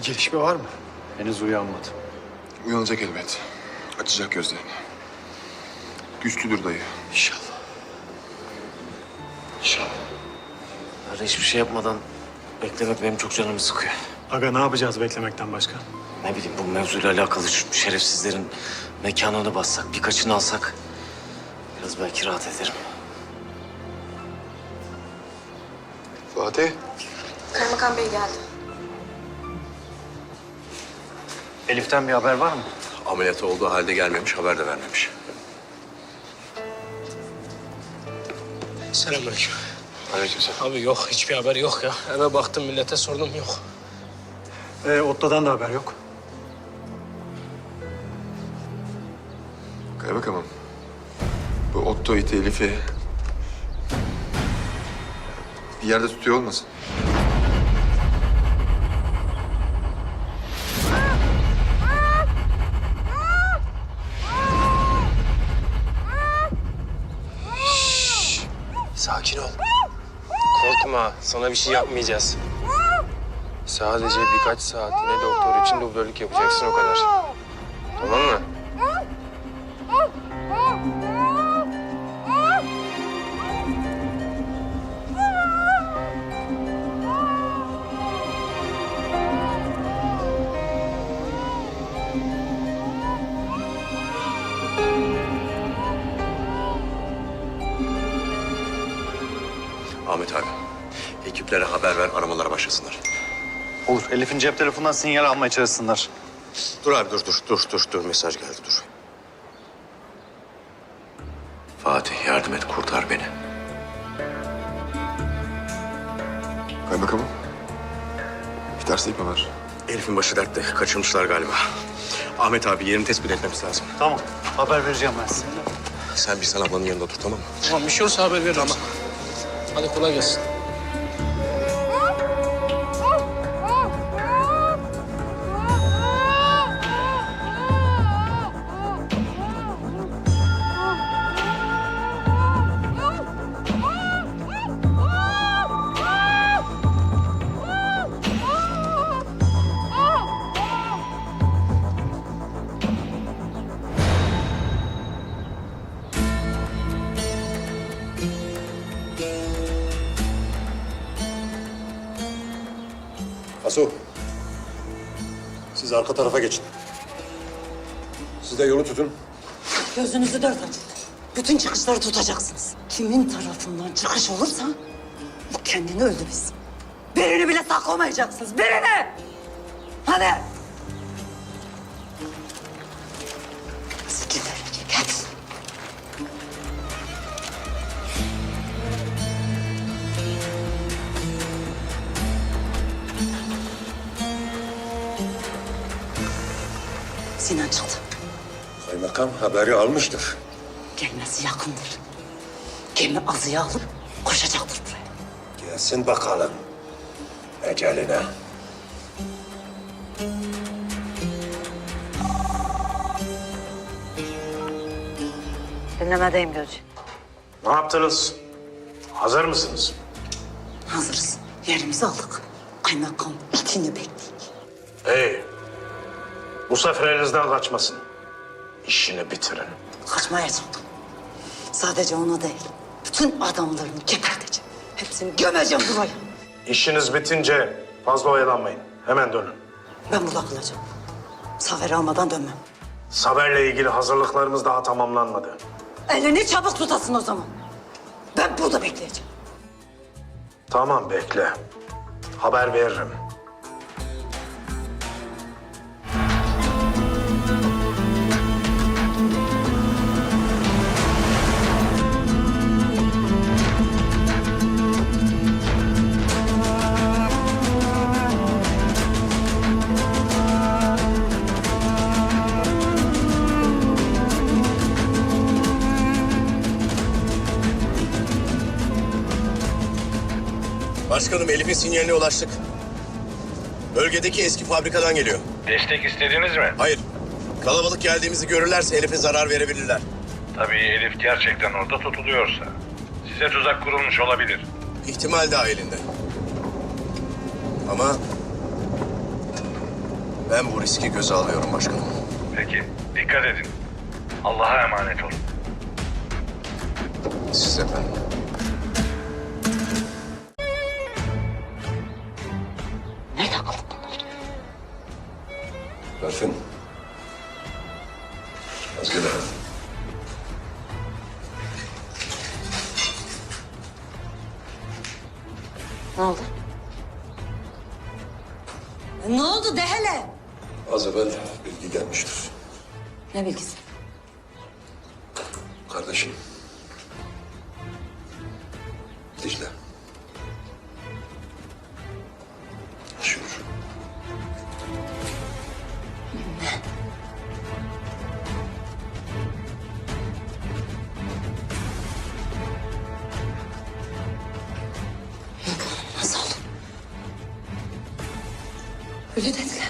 Bir gelişme var mı? Henüz uyanmadı. Uyanacak elbet. Açacak gözlerini. Güçlüdür dayı. İnşallah. İnşallah. Öyle hiçbir şey yapmadan beklemek benim çok canımı sıkıyor. Aga ne yapacağız beklemekten başka? Ne bileyim bu mevzuyla alakalı şu şerefsizlerin mekanını bassak, birkaçını alsak biraz belki rahat ederim. Fatih. Kaymakam Bey geldi. Elif'ten bir haber var mı? Ameliyatı olduğu halde gelmemiş, haber de vermemiş. Selamünaleyküm. Aleykümselam. Abi yok hiçbir haber yok ya. Eve baktım millete sordum yok. Ee, Otto'dan da haber yok. Kaymakamım. Bu Otto iti Elif'i bir yerde tutuyor olmasın? Korkma sana bir şey yapmayacağız. Sadece birkaç saatine doktor için dublörlük yapacaksın o kadar. Tamam mı? Ekiplere haber ver, aramalara başlasınlar. Olur. Elif'in cep telefonundan sinyal almaya çalışsınlar. Dur abi, dur, dur, dur, dur, dur. Mesaj geldi, dur. Fatih, yardım et, kurtar beni. Kaymakamım. Bir ters mi var? Elif'in başı dertte, kaçırmışlar galiba. Ahmet abi, yerini tespit etmemiz lazım. Tamam. Haber vereceğim ben size. Sen bir sen ablanın yanında dur, tamam mı? Tamam bir şey olursa haber ver ama. Hadi kolay gelsin. Asu. Siz arka tarafa geçin. Siz de yolu tutun. Gözünüzü dört açın. Bütün çıkışları tutacaksınız. Kimin tarafından çıkış olursa bu kendini öldürürsün. Birini bile saklamayacaksınız. Birini! Hadi! Sikir Sinan çıktı. Kaymakam haberi almıştır. Gelmesi yakındır. Gemi azıya alıp koşacaktır buraya. Gelsin bakalım. Eceline. Dinlemedeyim Gözcü. Ne yaptınız? Hazır mısınız? Hazırız. Yerimizi aldık. Kaymakam itini bekleyin. İyi. Bu sefer elinizden kaçmasın. İşini bitirin. Kaçmayacak. Sadece ona değil. Bütün adamlarını geberteceğim. Hepsini gömeceğim buraya. İşiniz bitince fazla oyalanmayın. Hemen dönün. Ben burada kalacağım. Zafer almadan dönmem. Saber'le ilgili hazırlıklarımız daha tamamlanmadı. Elini çabuk tutasın o zaman. Ben burada bekleyeceğim. Tamam bekle. Haber veririm. Başkanım, Elif'in sinyaline ulaştık. Bölgedeki eski fabrikadan geliyor. Destek istediniz mi? Hayır, kalabalık geldiğimizi görürlerse Elif'e zarar verebilirler. Tabii Elif gerçekten orada tutuluyorsa. Size tuzak kurulmuş olabilir. İhtimal dahilinde. Ama Ben bu riski göze alıyorum başkanım. Peki, dikkat edin. Allah'a emanet olun. Siz efendim. Berfin. Özgür Ne oldu? Ne oldu de hele? Az evvel bilgi gelmiştir. Ne bilgisi? Kardeşim. Dicle. Ölü dediler.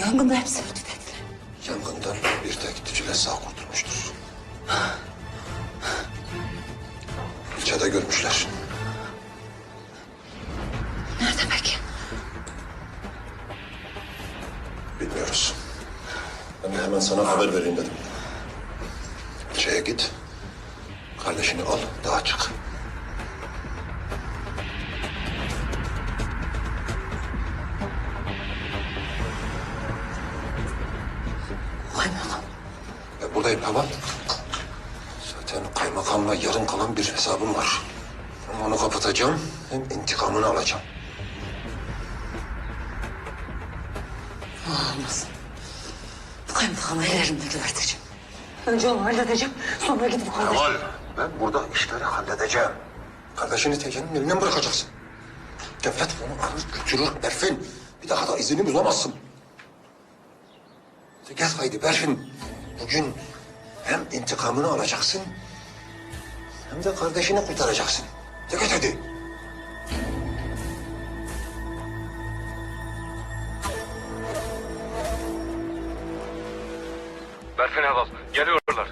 Yangında hepsi öldü dediler. Yangından bir tek Dicle sağ kurtulmuştur. İlçede görmüşler. Nerede peki? Ben de hemen sana haber vereyim dedim. İlçeye git. Kardeşini al, daha çık. Kaymakam. Ben buradayım tamam. Zaten kaymakamla yarın kalan bir hesabım var. Hem onu kapatacağım hem intikamını alacağım. Olmaz. Kaymakamı ellerimle geberteceğim. Önce onu halledeceğim. Sonra gidip kardeşim. Kemal, ben burada işleri halledeceğim. Kardeşini tekenin elinden bırakacaksın. Devlet bunu alır götürür Berfin. Bir daha da izini bulamazsın. Gel haydi Berfin. Bugün hem intikamını alacaksın... ...hem de kardeşini kurtaracaksın. De git hadi. Berfin Eval, geliyorlar.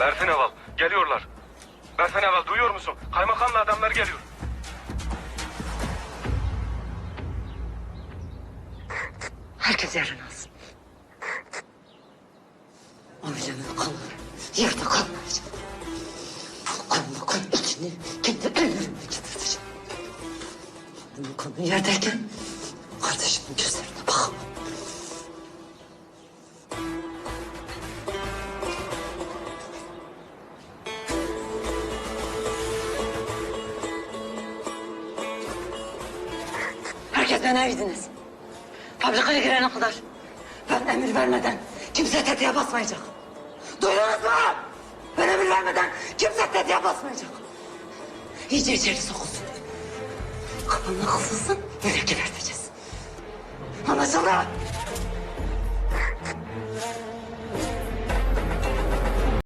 Berfin Eval, geliyorlar. Berfin Eval, duyuyor musun? Kaymakamla adamlar geliyor. Herkes yerine alsın. Ailemin kanı yerde kalmayacak. Bu kaymakam içini kendi kanı yerdeyken kardeşimin gözlerine bakamam. Herkes bana evidiniz. Fabrikaya girene kadar ben emir vermeden kimse tetiğe basmayacak. Duydunuz mu? Ben emir vermeden kimse tetiğe basmayacak. İyice içeri sokulsun. Kapanına kısılsın, böyle geberteceğiz. Anlaşıldı?